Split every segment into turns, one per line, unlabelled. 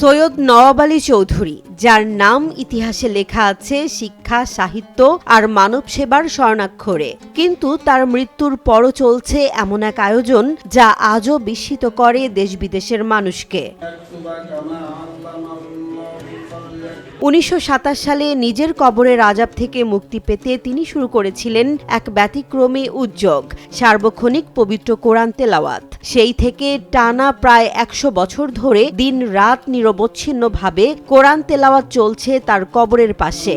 সৈয়দ নওয়াব আলী চৌধুরী যার নাম ইতিহাসে লেখা আছে শিক্ষা সাহিত্য আর মানব সেবার স্বর্ণাক্ষরে। কিন্তু তার মৃত্যুর পরও চলছে এমন এক আয়োজন যা আজও বিস্মিত করে দেশ বিদেশের মানুষকে। উনিশশো সাতাশ সালে নিজের কবরের আজাব থেকে মুক্তি পেতে তিনি শুরু করেছিলেন এক ব্যতিক্রমী উদ্যোগ, সার্বক্ষণিক পবিত্র কোরআন তেলাওয়াত। সেই থেকে টানা প্রায় একশো বছর ধরে দিন রাত নিরবচ্ছিন্নভাবে কোরআন তেলাওয়াত চলছে তার কবরের পাশে।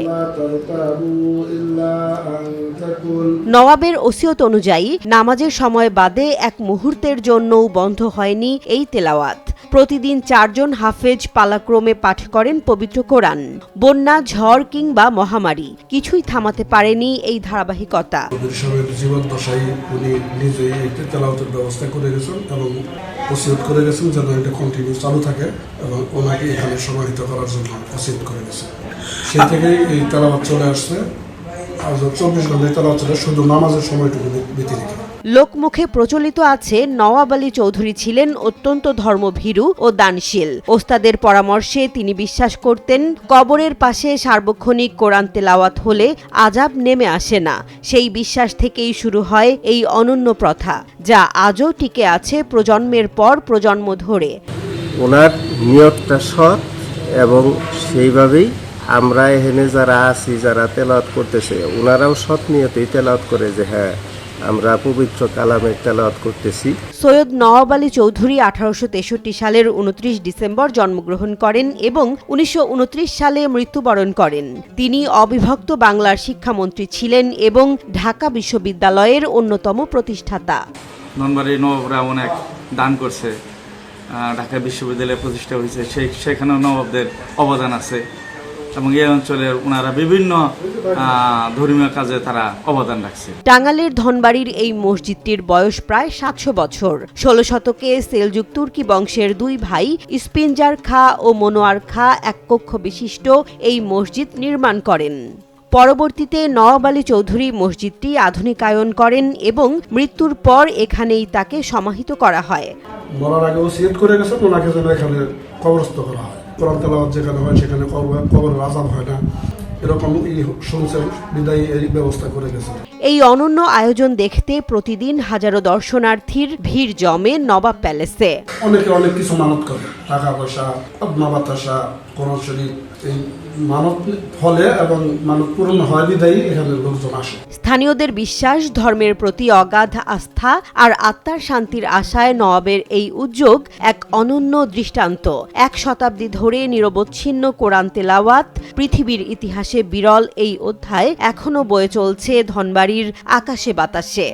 নওয়াবের ওসিয়ত অনুযায়ী নামাজের সময় বাদে এক মুহূর্তের জন্যও বন্ধ হয়নি এই তেলাওয়াত। প্রতিদিন চারজন হাফেজ পালাক্রমে পাঠ করেন পবিত্র কোরআন, বন্যা, ঝড় কিংবা মহামারী। কিছুই থামাতে পারেনি এই ধারাবাহিকতা।
উনি নিজেই ব্যবস্থা করে গেছেন এবং ওসিয়ত করে গেছেন যেন এটা কন্টিনিউ চালু থাকে এবং ওনাকে এখানে সমাহিত করার জন্য ওসিয়ত করে গেছেন সেই থেকেই এই তেলাওয়াত চলে আসছে। আর চব্বিশ ঘন্টায় তেলাওয়াত চলে, শুধু নামাজের সময়টুকু ব্যতি রেখে
লোকমুখে প্রচলিত আছে নওয়াব আলী চৌধুরী ছিলেন অত্যন্ত ধর্মভীরু ও দানশীল। ওস্তাদের পরামর্শে তিনি বিশ্বাস করতেন, কবরের পাশে সার্বক্ষণিক কোরআন তেলাওয়াত হলে আজাব নেমে আসে না। সেই বিশ্বাস থেকেই শুরু হয় এই অনন্য প্রথা, যা আজও টিকে আছে প্রজন্মের পর প্রজন্ম ধরে।
ওনার নিয়তটা সৎ এবং সেইভাবেই আমরা এখানে যারা আছি, যারা তেলাওয়াত করতেছে, ওনারাও সৎ নিয়তেই তেলাওয়াত করে যে হ্যাঁ আমরা পবিত্র কালামের তেলাওয়াত করতেছি।
সৈয়দ নওয়াব আলী চৌধুরী আঠারোশো তেষট্টি সালের উনত্রিশ ডিসেম্বর জন্মগ্রহণ করেন এবং উনিশশো উনত্রিশ সালে মৃত্যুবরণ করেন। তিনি অবিভক্ত বাংলার শিক্ষামন্ত্রী ছিলেন এবং ঢাকা বিশ্ববিদ্যালয়ের অন্যতম প্রতিষ্ঠাতা।
ননবাড়ি নবাবরা অনেক দান করছে ঢাকা বিশ্ববিদ্যালয় প্রতিষ্ঠা হয়েছে সেই সেখানেও নবাবদের অবদান আছে। এবং এই অঞ্চলের ওনারা বিভিন্ন ধর্মীয় কাজে তারা অবদান রাখছে।
টাঙ্গাইলের ধনবাড়ির এই মসজিদটির বয়স প্রায় সাতশো বছর। ষোলো শতকে সেলজুক তুর্কি বংশের দুই ভাই স্পিনজার খা ও মনোয়ার খা এক কক্ষ বিশিষ্ট এই মসজিদ নির্মাণ করেন। পরবর্তীতে নওয়াব আলী চৌধুরী মসজিদটি আধুনিকায়ন করেন এবং মৃত্যুর পর এখানেই তাকে সমাহিত করা হয়।
মরার আগে ওসিয়ত করে গেছেন ওনাকে যেন এখানে কবরস্থ করা হয়। কোরআন তেলাওয়াত যেখানে হয়, সেখানে কবর আজাদ হয় না। এরকম শুনছেন, বিদায়ী এই ব্যবস্থা করে গেছেন
এই অনন্য আয়োজন দেখতে প্রতিদিন হাজারো দর্শনার্থীর ভিড় জমে নবাব প্যালেসে।
অনেকে অনেক কিছু মানত করে। টাকা পয়সা আত্মা বাতাসা কোরআন শরীফ এই মানত ফলে এবং মানত পূরণ হয় বিদায়ী এখানে লোকজন আসে।
স্থানীয়দের বিশ্বাস ধর্মের প্রতি অগাধ আস্থা আর আত্মার শান্তির আশায় নওয়াবের এই উদ্যোগ এক অনন্য দৃষ্টান্ত। এক শতাব্দী ধরে নিরবচ্ছিন্ন কোরআন তেলাওয়াত পৃথিবীর ইতিহাসে বিরল এই অধ্যায় এখনও বয়ে চলছে ধনবাড়ির আকাশে বাতাসে।